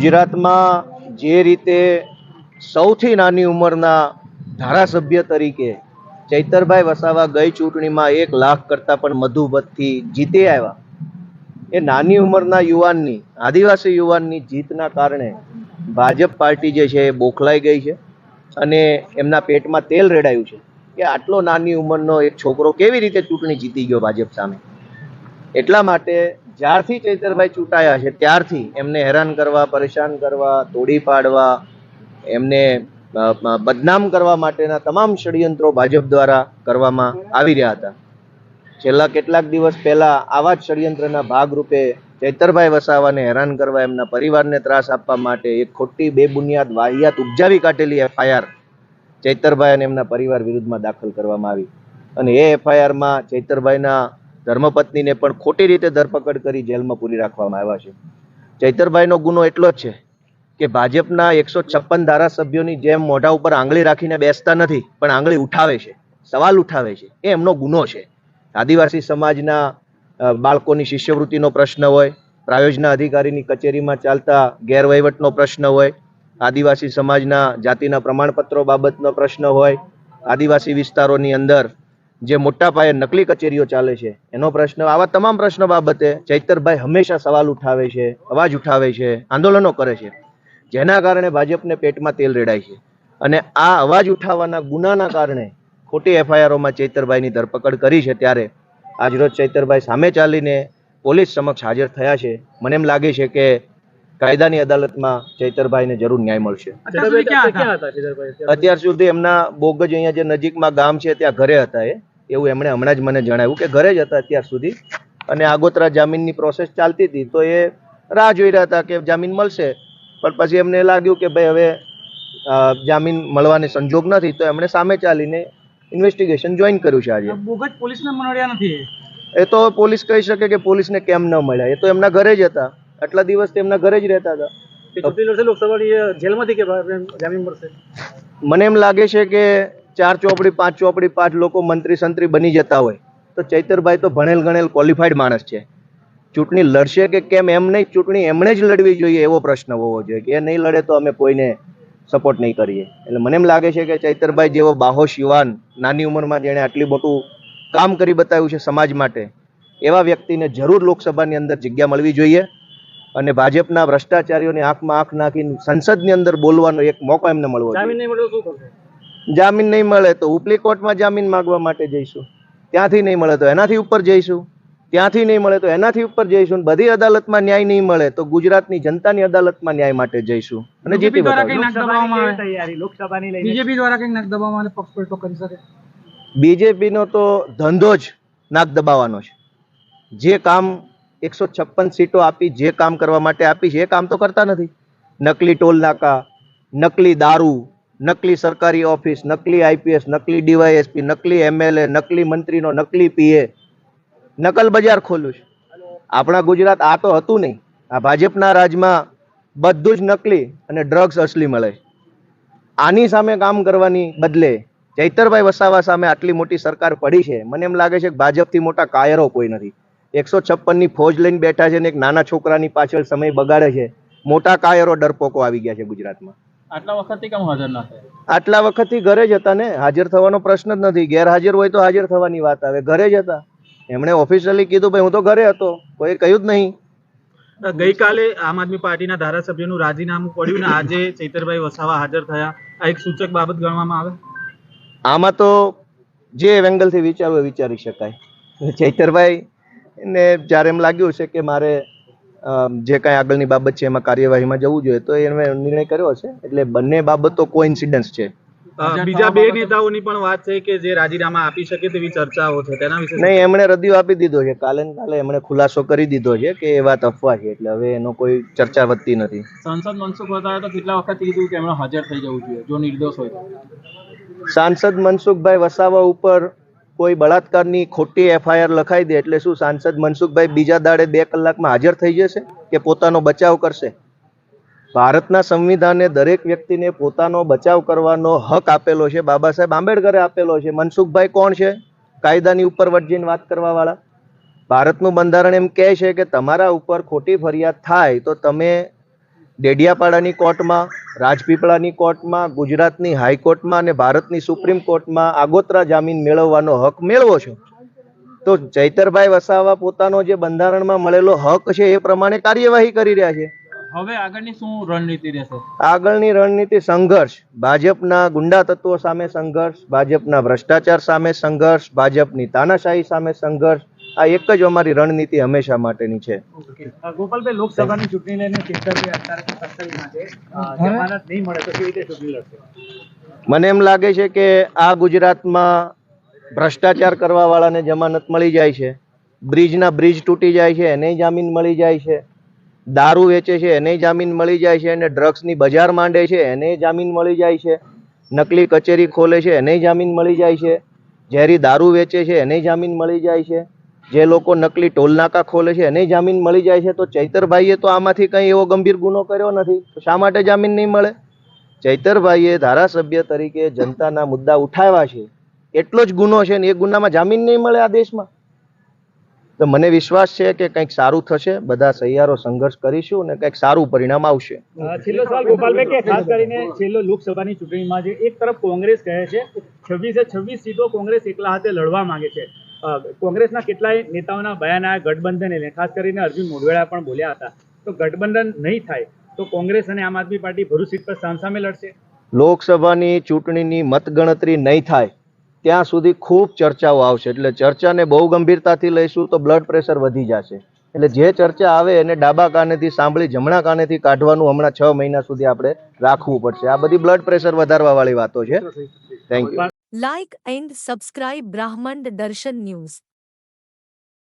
ગુજરાતમાં જે રીતે સૌથી નાની ઉંમરના ધારાસભ્ય તરીકે ચૈતરભાઈ વસાવા ગઈ ચૂંટણીમાં એક લાખ કરતાં પણ મધુબતથી જીતી આવ્યા, એ નાની ઉંમરના યુવાનની, આદિવાસી યુવાનની જીતના કારણે ભાજપ પાર્ટી જે છે એ બોખલાઈ ગઈ છે અને એમના પેટમાં તેલ રેડાયું છે. કે આટલો નાની ઉંમરનો એક છોકરો કેવી રીતે ચૂંટણી જીતી ગયો ભાજપ સામે? એટલા માટે જ્યારથી ચૈતરભાઈ ચૂંટાયા છે, ત્યારથી એમને હેરાન કરવા, પરેશાન કરવા, તોડી પાડવા, એમને બદનામ કરવા માટેના તમામ ષડયંત્રો ભાજપ દ્વારા કરવામાં આવી રહ્યા હતા. છેલ્લા કેટલાક દિવસ પહેલા આવા જ ષડયંત્રના ભાગરૂપે ચૈતરભાઈ વસાવાને હેરાન કરવા, એમના પરિવારને ત્રાસ આપવા માટે એક ખોટી બેબુનિયાદ વાહિયાત ઉપજાવી કાઢેલી એફઆઈઆર ચૈતરભાઈ અને એમના પરિવાર વિરુદ્ધમાં દાખલ કરવામાં આવી. અને એ એફઆઈઆરમાં ચૈતરભાઈના ધર્મપત્નીને પણ ખોટી રીતે ધરપકડ કરી જેલમાં પૂરી રાખવામાં આવ્યા છે. ચૈતરભાઈનો ગુનો એટલો જ છે કે ભાજપના એકસો છપ્પન ધારાસભ્યોની જેમ મોઢા ઉપર આંગળી રાખીને બેસતા નથી, પણ આંગળી ઉઠાવે છે, સવાલ ઉઠાવે છે. એ એમનો ગુનો છે. આદિવાસી સમાજના બાળકોની શિષ્યવૃત્તિનો પ્રશ્ન હોય, પ્રાયોજના અધિકારીની કચેરીમાં ચાલતા ગેરવહીવટનો પ્રશ્ન હોય, આદિવાસી સમાજના જાતિના પ્રમાણપત્રો બાબતનો પ્રશ્ન હોય, આદિવાસી વિસ્તારોની અંદર જે મોટા પાયે નકલી કચેરીઓ ચાલે છે એનો પ્રશ્ન આવા તમામ પ્રશ્નો બાબતે ચૈતરભાઈ હંમેશા સવાલ ઉઠાવે છે અવાજ ઉઠાવે છે આંદોલનો કરે છે. જેના કારણે ભાજપને પેટમાં તેલ રેડાય છે. અને આ અવાજ ઉઠાવવાના ગુનાના કારણે ખોટી એફઆઈઆરોમાં ચૈતરભાઈની ધરપકડ કરી છે ત્યારે આજરોજ ચૈતરભાઈ સામે ચાલીને પોલીસ સમક્ષ હાજર થયા છે. મને એમ લાગે છે કે કાયદાની અદાલતમાં ચૈતરભાઈને જરૂર ન્યાય મળશે. અત્યાર સુધી ક્યાં હતા? અત્યાર સુધી એમના બોગજ અહીંયા જે નજીકમાં ગામ છે ત્યાં ઘરે હતા એ. એવું એમણે હમણાં જ મને જણાવ્યું કે ઘરે જ હતા અત્યાર સુધી. અને આગોતરા જામીનની પ્રોસેસ ચાલતી હતી. તો એ રાહ જોઈ રહ્યા હતા કે જામીન મળશે. પણ પછી એમને લાગ્યું કે ભાઈ હવે જામીન મળવાની સંજોગ નથી. તો એમણે સામે ચાલીને ઇન્વેસ્ટિગેશન જોઈન કર્યું છે આજે. બોગજ પોલીસને મળ્યા નથી. એ તો પોલીસ કહી શકે કે પોલીસને કેમ ન મળ્યા? એ તો એમના ઘરે જ હતા. આટલા દિવસ તેમના ઘરે જ રહેતા હતા. જેલમાંથી કે જામીન મળશે? મને એમ લાગે છે કે ચાર ચોપડી, પાંચ ચોપડી, પાંચ લોકો મંત્રી, સંત્રી બની જતા હોય, તો ચૈતરભાઈ તો ભણેલ ગણેલ ક્વોલિફાઈડ માણસ છે. ચૂંટણી લડશે કે કેમ એમ નહીં, ચૂંટણી એમણે જ લડવી જોઈએ એવો પ્રશ્ન હોવો જોઈએ કે એ નહીં લડે તો અમે કોઈને સપોર્ટ નહીં કરીએ. એટલે મને એમ લાગે છે કે ચૈતરભાઈ જેવો બાહોશ યુવાન, નાની ઉંમરમાં જેણે આટલી મોટું કામ કરી બતાવ્યું છે સમાજ માટે, એવા વ્યક્તિને જરૂર લોકસભાની અંદર જગ્યા મળવી જોઈએ અને ભાજપના ભ્રષ્ટાચારીઓની આંખમાં આંખ નાખીને સંસદની અંદર બોલવાનો એક મોકો એમને મળવો જોઈએ. જામીન નહીં મળે તો ઉપલી કોર્ટમાં જામીન માગવા માટે જઈશું. ત્યાંથી નહીં મળે તો એનાથી ઉપર જઈશું. ત્યાંથી નહીં મળે તો એનાથી ઉપર જઈશું. બધી અદાલતમાં ન્યાય નહીં મળે તો ગુજરાતની જનતાની અદાલતમાં ન્યાય માટે જઈશું. અને જીતી દ્વારા બતાવીશું કંઈક નાક દબાવવામાં આવે? તૈયારી? લોકસભાની લઈને? બીજેપી દ્વારા કંઈક નાક દબાવવામાં પક્ષ કરી શકે? બીજેપીનો તો ધંધો જ નાક દબાવવાનો છે. જે કામ એકસો છપ્પન સીટો આપી જે કામ કરવા માટે આપી છે એ કામ તો કરતા નથી. નકલી ટોલ નાકા નકલી દારૂ નકલી સરકારી ઓફિસ, નકલી આઈપીએસ નકલી ડીવાયએસપી નકલી એમએલએ નકલી મંત્રીનો, નકલી પીએ નકલ બજાર ખોલ્યું છે. આપણા ગુજરાત આ તો હતું નહીં. આ ભાજપના રાજમાં બધું જ નકલી અને ડ્રગ્સ અસલી મળે આની સામે કામ કરવાની બદલે ચૈતરભાઈ વસાવા સામે આટલી મોટી સરકાર પડી છે. મને એમ લાગે છે કે ભાજપથી મોટા કાયરો કોઈ નથી. એકસો છપ્પનની ફોજ લઈને બેઠા છે ને એક નાના છોકરાની પાછળ સમય બગાડે છે. મોટા કાયરો ડરપોકો આવી ગયા છે ગુજરાતમાં. આટલા વખતથી કેમ હાજર ના થાય? આટલા વખતથી ઘરે જ હતા ને. હાજર થવાનો પ્રશ્ન જ નથી. ગેરહાજર હોય તો હાજર થવાની વાત આવે. ઘરે જ હતા. એમણે ઓફિશિયલી કીધું ભાઈ હું તો ઘરે હતો. કોઈ કહ્યું જ નહીં. ગઈકાલે આમ આદમી પાર્ટીના ધારાસભ્યનું રાજીનામું પડ્યું ને આજે ચૈતરભાઈ વસાવા હાજર થયા. આ એક સૂચક બાબત ગણવામાં આવે? આમાં તો જે એંગલથી વિચારવું વિચારી શકાય. ચૈતરભાઈ ને જ્યારે એમ લાગ્યું છે કે મારે જે કાંઈ આગળની બાબત છે એમાં કાર્યવાહીમાં જવું જોઈએ તો એને નિર્ણય કર્યો છે. એટલે બંને બાબતો કોઇન્સિડન્સ છે. બીજા બે નેતાઓની પણ વાત છે કે જે રાજીનામા આપી શકે તેવી ચર્ચાઓ છે તેના વિશે નહીં એમણે રદિયો આપી દીધો છે. કાલે કાલે એમણે ખુલાસો કરી દીધો છે કે એ વાત અફવા છે એટલે હવે એનો કોઈ ચર્ચા વધતી નથી. સંસદ મનસુખ વસાવે તો કેટલા વખત કીધું કે એમણે હાજર થઈ જવું જોઈએ જો નિર્દોષ હોય સાંસદ મનસુખભાઈ વસાવા ઉપર કોઈ બળાત્કારની ખોટી એફઆઈઆર લખાઈ દે એટલે શું સાંસદ મનસુખભાઈ બીજા દાડે બે કલાકમાં હાજર થઈ જશે કે પોતાનો બચાવ કરશે? ભારતના સંવિધાને દરેક વ્યક્તિને પોતાનો બચાવ કરવાનો હક આપેલો છે. બાબા સાહેબ આંબેડકરે આપેલો છે. મનસુખભાઈ કોણ છે? કાયદાની ઉપર વટજીને વાત કરવાવાળા. ભારતનું બંધારણ એમ કહે છે કે તમારા ઉપર ખોટી ફરિયાદ થાય તો તમે ડેડિયાપાડાની કોર્ટમાં રાજપીપળાની કોર્ટમાં ગુજરાતની હાઈકોર્ટમાં અને ભારતની સુપ્રીમ કોર્ટમાં આગોતરા જામીન મેળવવાનો હક મેળવો છો? તો ચૈતરભાઈ વસાવા પોતાનો જે બંધારણમાં મળેલો હક છે એ પ્રમાણે કાર્યવાહી કરી રહ્યા છે. હવે આગળની શું રણનીતિ રહેશે? આગળની રણનીતિ સંઘર્ષ. ભાજપના ગુંડા તત્વો સામે સંઘર્ષ ભાજપના ભ્રષ્ટાચાર સામે સંઘર્ષ ભાજપની તાનાશાહી સામે સંઘર્ષ આ એક જ અમારી રણનીતિ હંમેશા માટેની છે. ગોપાલભાઈ લોકસભાની ચૂંટણી લઈને નહીં મળે તો કેવી રીતે લડશે? મને એમ લાગે છે કે આ ગુજરાતમાં ભ્રષ્ટાચાર કરવા વાળાને જમાનત મળી જાય છે. બ્રિજના બ્રિજ તૂટી જાય છે એને જામીન મળી જાય છે. દારૂ વેચે છે એને જામીન મળી જાય છે અને ડ્રગ્સની બજાર માંડે છે એને જામીન મળી જાય છે. નકલી કચેરી ખોલે છે એને જામીન મળી જાય છે. ઝેરી દારૂ વેચે છે એને જામીન મળી જાય છે. જે લોકો નકલી ટોલનાકા ખોલે છે એને જામીન મળી જાય છે. તો ચૈતરભાઈએ તો આમાંથી કંઈ એવો ગંભીર ગુનો કર્યો નથી. તો શા માટે જામીન નહીં મળે? ચૈતરભાઈએ ધારાસભ્ય તરીકે જનતાના મુદ્દા ઉઠાવ્યા છે. એટલો જ ગુનો છે ને એ ગુનામાં જામીન નહીં મળે આ દેશમાં? તો મને વિશ્વાસ છે કે કંઈક સારું થશે, બધા સહિયારો સંઘર્ષ કરીશું અને કંઈક સારું પરિણામ આવશે. છેલ્લો સવાલ ગોપાલભાઈ કે ખાસ કરીને છેલ્લો લોકસભાની ચૂંટણીમાં જે એક તરફ કોંગ્રેસ કહે છે, છવ્વીસે છવ્વીસ સીટો કોંગ્રેસ એકલા હાથે લડવા માંગે છે. કોંગ્રેસના કેટલાય નેતાઓના બયાન આ ગઠબંધન એટલે ખાસ કરીને અર્જુન મોઢવેડા પણ બોલ્યા હતા. તો ગઠબંધન નહીં થાય તો કોંગ્રેસ અને આમ આદમી પાર્ટી ભરૂચ સીટ પર સામસામે લડશે. લોકસભાની ચૂંટણીની મતગણતરી નહીં થાય ત્યાં સુધી ખૂબ ચર્ચાઓ આવશે. એટલે ચર્ચાને બહુ ગંભીરતાથી લઈશું તો બ્લડ પ્રેશર વધી જશે. એટલે જે ચર્ચા આવે એને ડાબા કાનેથી સાંભળી જમણા કાનેથી કાઢવાનું હમણાં છ મહિના સુધી આપણે રાખવું પડશે. આ બધી બ્લડ પ્રેશર વધારવા વાળી વાતો છે. Thank you Like and subscribe Brahmand Darshan News.